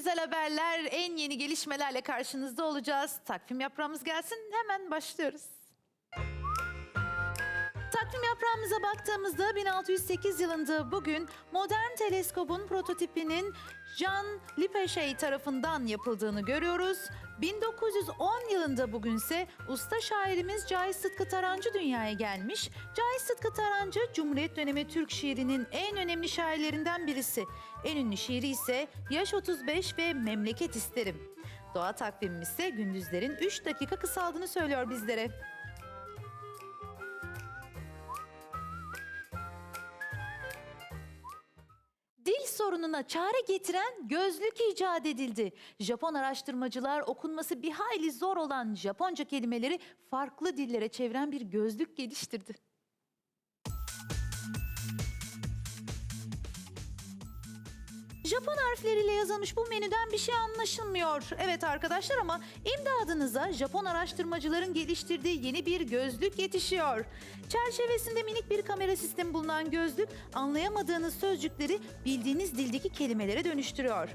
güzel haberler, en yeni gelişmelerle karşınızda olacağız. Takvim yaprağımız gelsin hemen başlıyoruz. Takvim yaprağımıza baktığımızda 1608 yılında bugün modern teleskobun prototipinin Jean Lippershey tarafından yapıldığını görüyoruz. 1910 yılında bugünse usta şairimiz Cahit Sıtkı Tarancı dünyaya gelmiş. Cahit Sıtkı Tarancı Cumhuriyet dönemi Türk şiirinin en önemli şairlerinden birisi. En ünlü şiiri ise Yaş 35 ve Memleket İsterim. Doğa takvimimiz ise gündüzlerin 3 dakika kısaldığını söylüyor bizlere. Sorununa çare getiren gözlük icat edildi. Japon araştırmacılar okunması bir hayli zor olan Japonca kelimeleri farklı dillere çeviren bir gözlük geliştirdi. Japon harfleriyle yazılmış bu menüden bir şey anlaşılmıyor. Evet arkadaşlar ama imdadınıza Japon araştırmacıların geliştirdiği yeni bir gözlük yetişiyor. Çerçevesinde minik bir kamera sistemi bulunan gözlük anlayamadığınız sözcükleri bildiğiniz dildeki kelimelere dönüştürüyor.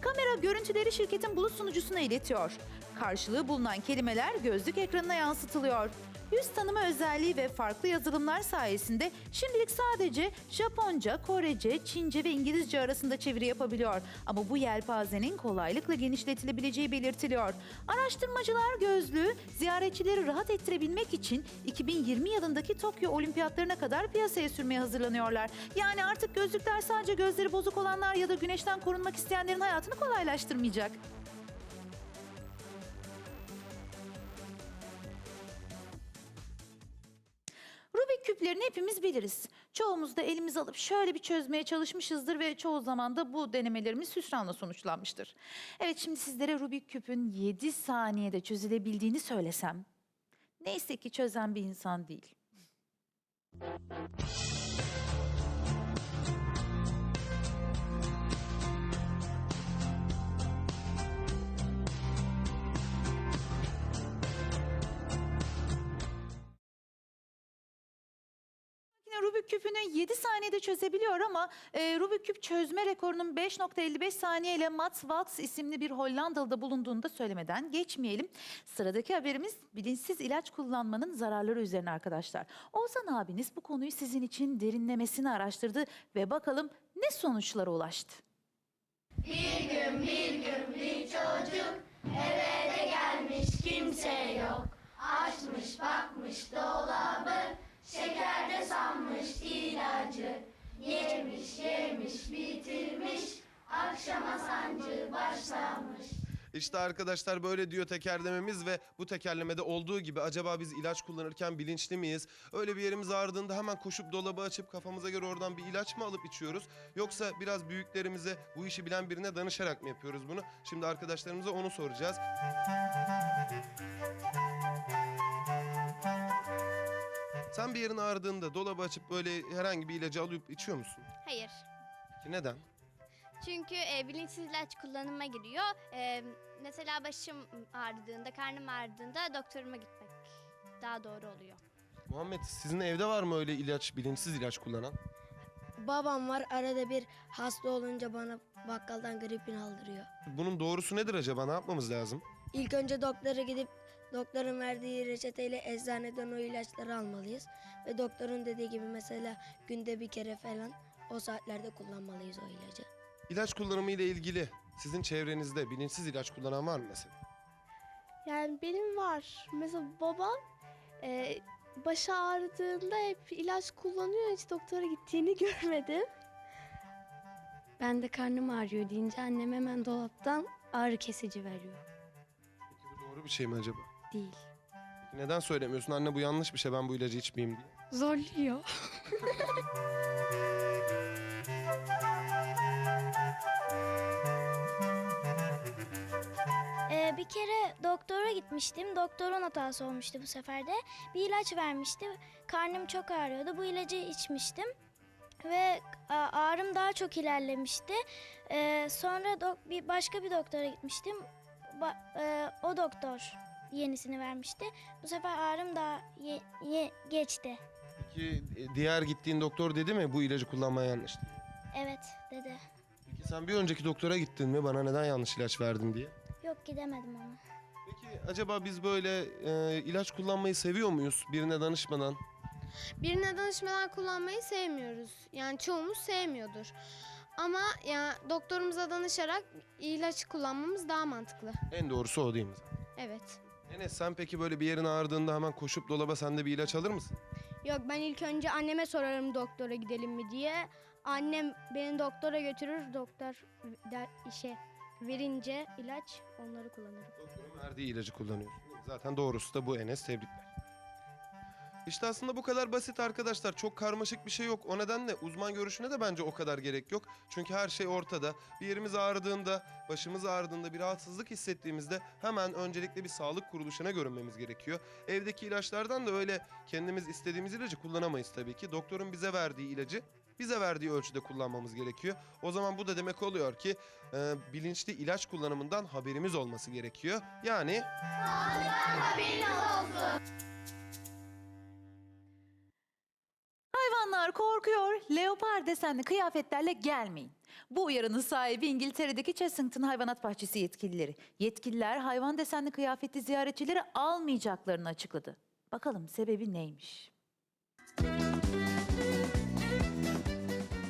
Kamera görüntüleri şirketin bulut sunucusuna iletiyor. Karşılığı bulunan kelimeler gözlük ekranına yansıtılıyor. Yüz tanıma özelliği ve farklı yazılımlar sayesinde şimdilik sadece Japonca, Korece, Çince ve İngilizce arasında çeviri yapabiliyor. Ama bu yelpazenin kolaylıkla genişletilebileceği belirtiliyor. Araştırmacılar gözlüğü ziyaretçileri rahat ettirebilmek için 2020 yılındaki Tokyo Olimpiyatlarına kadar piyasaya sürmeye hazırlanıyorlar. Yani artık gözlükler sadece gözleri bozuk olanlar ya da güneşten korunmak isteyenlerin hayatını kolaylaştırmayacak. Rubik küplerini hepimiz biliriz. Çoğumuz da elimiz alıp şöyle bir çözmeye çalışmışızdır ve çoğu zaman da bu denemelerimiz hüsranla sonuçlanmıştır. Evet şimdi sizlere Rubik küpün 7 saniyede çözülebildiğini söylesem. Neyse ki çözen bir insan değil. Yine Rubik küpünü 7 saniyede çözebiliyor ama e, Rubik küp çözme rekorunun 5.55 saniye ile Mats Waltz isimli bir Hollandalı'da bulunduğunu da söylemeden geçmeyelim. Sıradaki haberimiz bilinçsiz ilaç kullanmanın zararları üzerine arkadaşlar. Oğuzhan abiniz bu konuyu sizin için derinlemesine araştırdı ve bakalım ne sonuçlara ulaştı. kimse yok. Açmış bakmış dolabı, şekerde sanmış ilacı. Yemiş yemiş bitirmiş, akşama sancı başlamış. İşte arkadaşlar böyle diyor tekerlememiz ve bu tekerlemede olduğu gibi acaba biz ilaç kullanırken bilinçli miyiz? Öyle bir yerimiz ağrıdığında hemen koşup dolabı açıp kafamıza göre oradan bir ilaç mı alıp içiyoruz? Yoksa biraz büyüklerimize bu işi bilen birine danışarak mı yapıyoruz bunu? Şimdi arkadaşlarımıza onu soracağız. Sen bir yerin ağrıdığında dolabı açıp böyle herhangi bir ilacı alıp içiyor musun? Hayır. Peki neden? Çünkü e, bilinçsiz ilaç kullanıma giriyor. E, mesela başım ağrıdığında, karnım ağrıdığında doktoruma gitmek daha doğru oluyor. Muhammed sizin evde var mı öyle ilaç, bilinçsiz ilaç kullanan? Babam var arada bir hasta olunca bana bakkaldan gripin aldırıyor. Bunun doğrusu nedir acaba? Ne yapmamız lazım? İlk önce doktora gidip doktorun verdiği reçeteyle eczaneden o ilaçları almalıyız. Ve doktorun dediği gibi mesela günde bir kere falan o saatlerde kullanmalıyız o ilacı. İlaç kullanımı ile ilgili sizin çevrenizde bilinçsiz ilaç kullanan var mı mesela? Yani benim var. Mesela babam e, başı ağrıdığında hep ilaç kullanıyor. Hiç doktora gittiğini görmedim. Ben de karnım ağrıyor deyince annem hemen dolaptan ağrı kesici veriyor. Peki bu doğru bir şey mi acaba? Değil. Neden söylemiyorsun anne bu yanlış bir şey ben bu ilacı içmeyeyim diye? Zorluyor. Ee, bir kere doktora gitmiştim. Doktorun hatası olmuştu bu sefer de. Bir ilaç vermişti. Karnım çok ağrıyordu. Bu ilacı içmiştim. Ve a- ağrım daha çok ilerlemişti. Ee, sonra dok- bir başka bir doktora gitmiştim. Ba- e, o doktor yenisini vermişti. Bu sefer ağrım daha ye- ye- geçti. Peki e, diğer gittiğin doktor dedi mi bu ilacı kullanmaya yanlış? diye? Evet dedi. Peki Sen bir önceki doktora gittin mi bana neden yanlış ilaç verdin diye? Yok gidemedim ona. Peki acaba biz böyle e, ilaç kullanmayı seviyor muyuz birine danışmadan? Birine danışmadan kullanmayı sevmiyoruz. Yani çoğumuz sevmiyordur. Ama ya doktorumuza danışarak ilaç kullanmamız daha mantıklı. En doğrusu o değil mi? Evet. Enes sen peki böyle bir yerin ağrıdığında hemen koşup dolaba sen de bir ilaç alır mısın? Yok ben ilk önce anneme sorarım doktora gidelim mi diye. Annem beni doktora götürür. Doktor der, işe verince ilaç onları kullanırım. Doktorun verdiği ilacı kullanıyorsun. Zaten doğrusu da bu Enes tebrikler. İşte aslında bu kadar basit arkadaşlar. Çok karmaşık bir şey yok. O nedenle uzman görüşüne de bence o kadar gerek yok. Çünkü her şey ortada. Bir yerimiz ağrıdığında, başımız ağrıdığında, bir rahatsızlık hissettiğimizde hemen öncelikle bir sağlık kuruluşuna görünmemiz gerekiyor. Evdeki ilaçlardan da öyle kendimiz istediğimiz ilacı kullanamayız tabii ki. Doktorun bize verdiği ilacı bize verdiği ölçüde kullanmamız gerekiyor. O zaman bu da demek oluyor ki e, bilinçli ilaç kullanımından haberimiz olması gerekiyor. Yani Hayvanlar korkuyor, leopar desenli kıyafetlerle gelmeyin. Bu uyarının sahibi İngiltere'deki Chessington Hayvanat Bahçesi yetkilileri. Yetkililer hayvan desenli kıyafetli ziyaretçileri almayacaklarını açıkladı. Bakalım sebebi neymiş?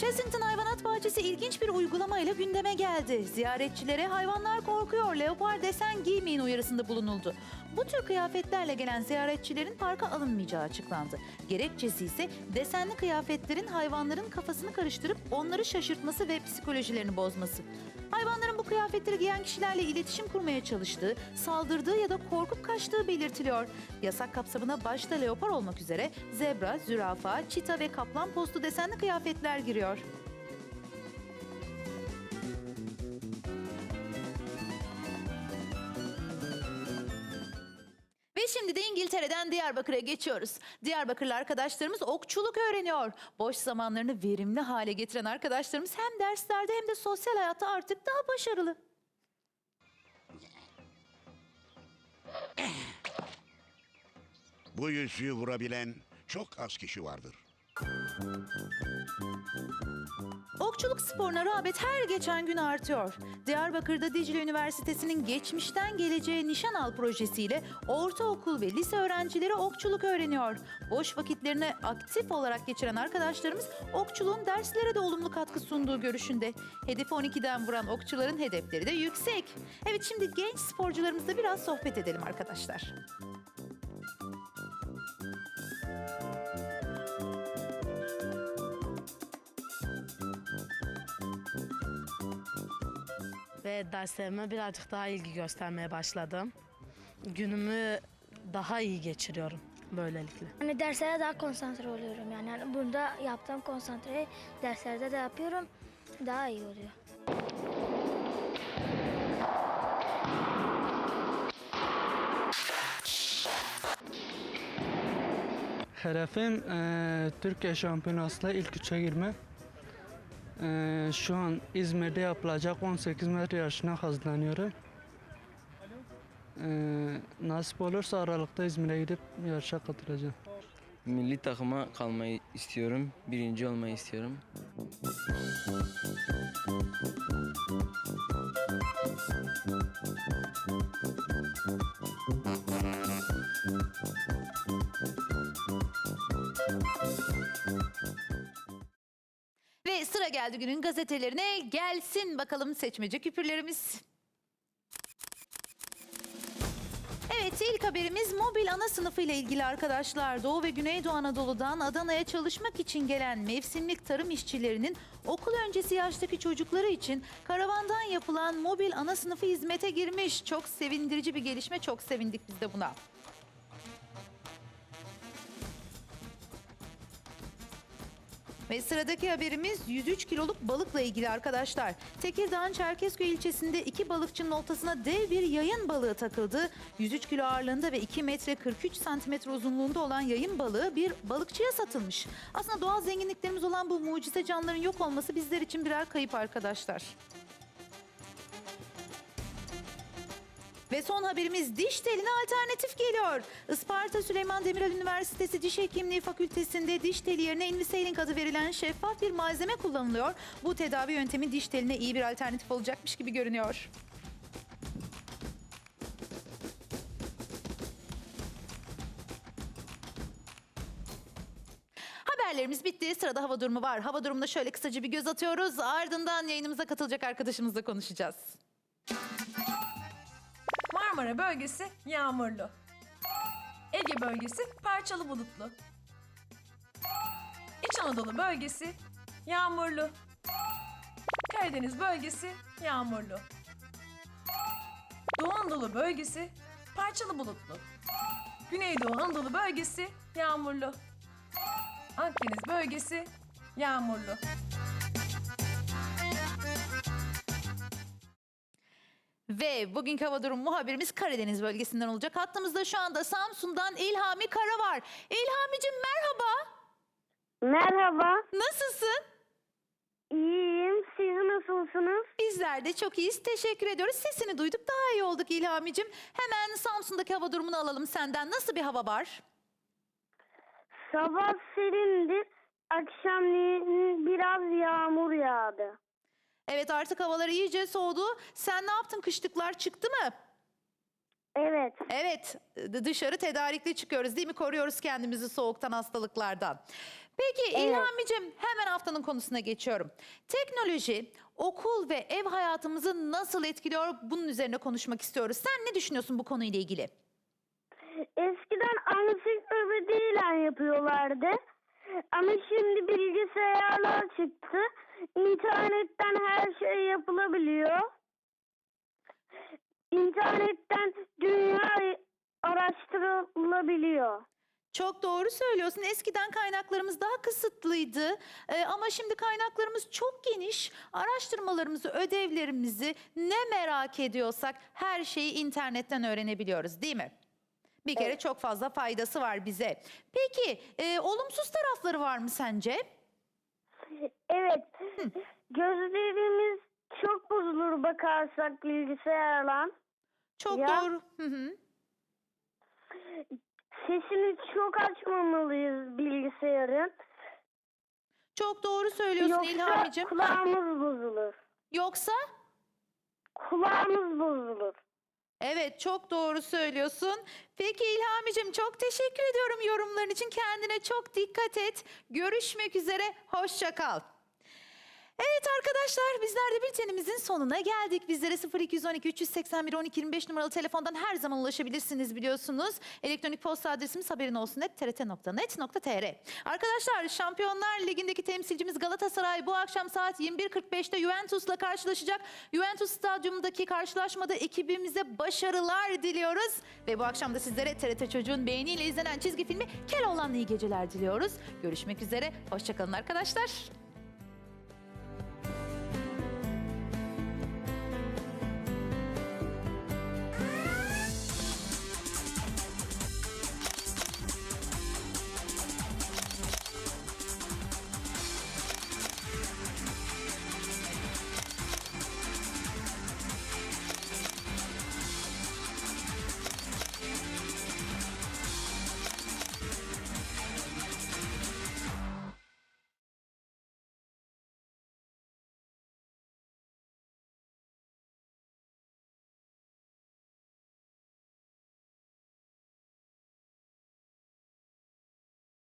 Chessington Hayvanat Bahçesi ilginç bir uygulamayla gündeme geldi. Ziyaretçilere hayvanlar korkuyor, leopar desen giymeyin uyarısında bulunuldu. Bu tür kıyafetlerle gelen ziyaretçilerin parka alınmayacağı açıklandı. Gerekçesi ise desenli kıyafetlerin hayvanların kafasını karıştırıp onları şaşırtması ve psikolojilerini bozması. Hayvanların bu kıyafetleri giyen kişilerle iletişim kurmaya çalıştığı, saldırdığı ya da korkup kaçtığı belirtiliyor. Yasak kapsamına başta leopar olmak üzere zebra, zürafa, çita ve kaplan postu desenli kıyafetler giriyor. İngiltere'den Diyarbakır'a geçiyoruz. Diyarbakırlı arkadaşlarımız okçuluk öğreniyor. Boş zamanlarını verimli hale getiren arkadaşlarımız hem derslerde hem de sosyal hayatta artık daha başarılı. Bu yüzüğü vurabilen çok az kişi vardır. Okçuluk sporuna rağbet her geçen gün artıyor. Diyarbakır'da Dicle Üniversitesi'nin geçmişten geleceğe nişan al projesiyle ortaokul ve lise öğrencileri okçuluk öğreniyor. Boş vakitlerini aktif olarak geçiren arkadaşlarımız okçuluğun derslere de olumlu katkı sunduğu görüşünde. Hedefi 12'den vuran okçuların hedefleri de yüksek. Evet şimdi genç sporcularımızla biraz sohbet edelim arkadaşlar. Ve derslerime birazcık daha ilgi göstermeye başladım. Günümü daha iyi geçiriyorum böylelikle. Hani derslere daha konsantre oluyorum yani. yani bunda yaptığım konsantreyi derslerde de yapıyorum. Daha iyi oluyor. Hedefim eee, Türkiye Şampiyonası'nda ilk üçe girme. Eee, şu an İzmir'de yapılacak 18 metre yarışına hazırlanıyorum. Eee, nasip olursa Aralık'ta İzmir'e gidip yarışa katılacağım. Milli takıma kalmayı istiyorum. Birinci olmayı istiyorum. Sıra geldi günün gazetelerine. Gelsin bakalım seçmece küpürlerimiz. Evet ilk haberimiz mobil ana sınıfı ile ilgili arkadaşlar. Doğu ve Güneydoğu Anadolu'dan Adana'ya çalışmak için gelen mevsimlik tarım işçilerinin okul öncesi yaştaki çocukları için karavandan yapılan mobil ana sınıfı hizmete girmiş. Çok sevindirici bir gelişme. Çok sevindik biz de buna. Ve sıradaki haberimiz 103 kiloluk balıkla ilgili arkadaşlar. Tekirdağ'ın Çerkezköy ilçesinde iki balıkçının oltasına dev bir yayın balığı takıldı. 103 kilo ağırlığında ve 2 metre 43 santimetre uzunluğunda olan yayın balığı bir balıkçıya satılmış. Aslında doğal zenginliklerimiz olan bu mucize canlıların yok olması bizler için birer kayıp arkadaşlar. Ve son haberimiz diş teline alternatif geliyor. Isparta Süleyman Demirel Üniversitesi Diş Hekimliği Fakültesi'nde diş teli yerine Invisalign adı verilen şeffaf bir malzeme kullanılıyor. Bu tedavi yöntemi diş teline iyi bir alternatif olacakmış gibi görünüyor. Haberlerimiz bitti. Sırada hava durumu var. Hava durumuna şöyle kısaca bir göz atıyoruz. Ardından yayınımıza katılacak arkadaşımızla konuşacağız. Marmara bölgesi yağmurlu. Ege bölgesi parçalı bulutlu. İç Anadolu bölgesi yağmurlu. Karadeniz bölgesi yağmurlu. Doğu Anadolu bölgesi parçalı bulutlu. Güneydoğu Anadolu bölgesi yağmurlu. Akdeniz bölgesi yağmurlu. Ve bugünkü hava durumu muhabirimiz Karadeniz bölgesinden olacak. Hattımızda şu anda Samsun'dan İlhami Kara var. İlhamicim merhaba. Merhaba, Nasılsın? iyiyim. Siz nasılsınız? Bizler de çok iyiyiz. Teşekkür ediyoruz. Sesini duyduk. Daha iyi olduk İlhamicim. Hemen Samsun'daki hava durumunu alalım senden. Nasıl bir hava var? Sabah serindi, akşamleyin biraz yağmur yağdı. Evet artık havalar iyice soğudu. Sen ne yaptın? Kışlıklar çıktı mı? Evet, Evet, dışarı tedarikli çıkıyoruz değil mi? Koruyoruz kendimizi soğuktan, hastalıklardan. Peki Evet. İlhamicim hemen haftanın konusuna geçiyorum. Teknoloji okul ve ev hayatımızı nasıl etkiliyor? Bunun üzerine konuşmak istiyoruz. Sen ne düşünüyorsun bu konuyla ilgili? eskiden ansiklopediyle yapıyorlardı. Ama şimdi bilgisayarlar çıktı. İnternetten her şey yapılabiliyor. İnternetten dünya araştırılabiliyor. Çok doğru söylüyorsun. Eskiden kaynaklarımız daha kısıtlıydı. Ee, ama şimdi kaynaklarımız çok geniş. Araştırmalarımızı, ödevlerimizi ne merak ediyorsak her şeyi internetten öğrenebiliyoruz değil mi? Bir kere çok fazla faydası var bize. Peki e, olumsuz tarafları var mı sence? Evet, gözlerimiz çok bozulur bakarsak bilgisayarla. Çok Ya. doğru. Hı hı. Sesini çok açmamalıyız bilgisayarın. Çok doğru söylüyorsun Yoksa İlhamicim. kulağımız bozulur. Yoksa? Kulağımız bozulur. Evet çok doğru söylüyorsun. Peki İlhamicim çok teşekkür ediyorum yorumların için. Kendine çok dikkat et. Görüşmek üzere. Hoşça kal. Evet arkadaşlar bizler de bültenimizin sonuna geldik. Bizlere 0212 381 12 25 numaralı telefondan her zaman ulaşabilirsiniz biliyorsunuz. Elektronik posta adresimiz haberin olsun net trt.net.tr. Arkadaşlar Şampiyonlar Ligi'ndeki temsilcimiz Galatasaray bu akşam saat 21.45'te Juventus'la karşılaşacak. Juventus stadyumundaki karşılaşmada ekibimize başarılar diliyoruz. Ve bu akşam da sizlere TRT Çocuğun beğeniyle izlenen çizgi filmi Keloğlan'la iyi geceler diliyoruz. Görüşmek üzere. Hoşçakalın arkadaşlar.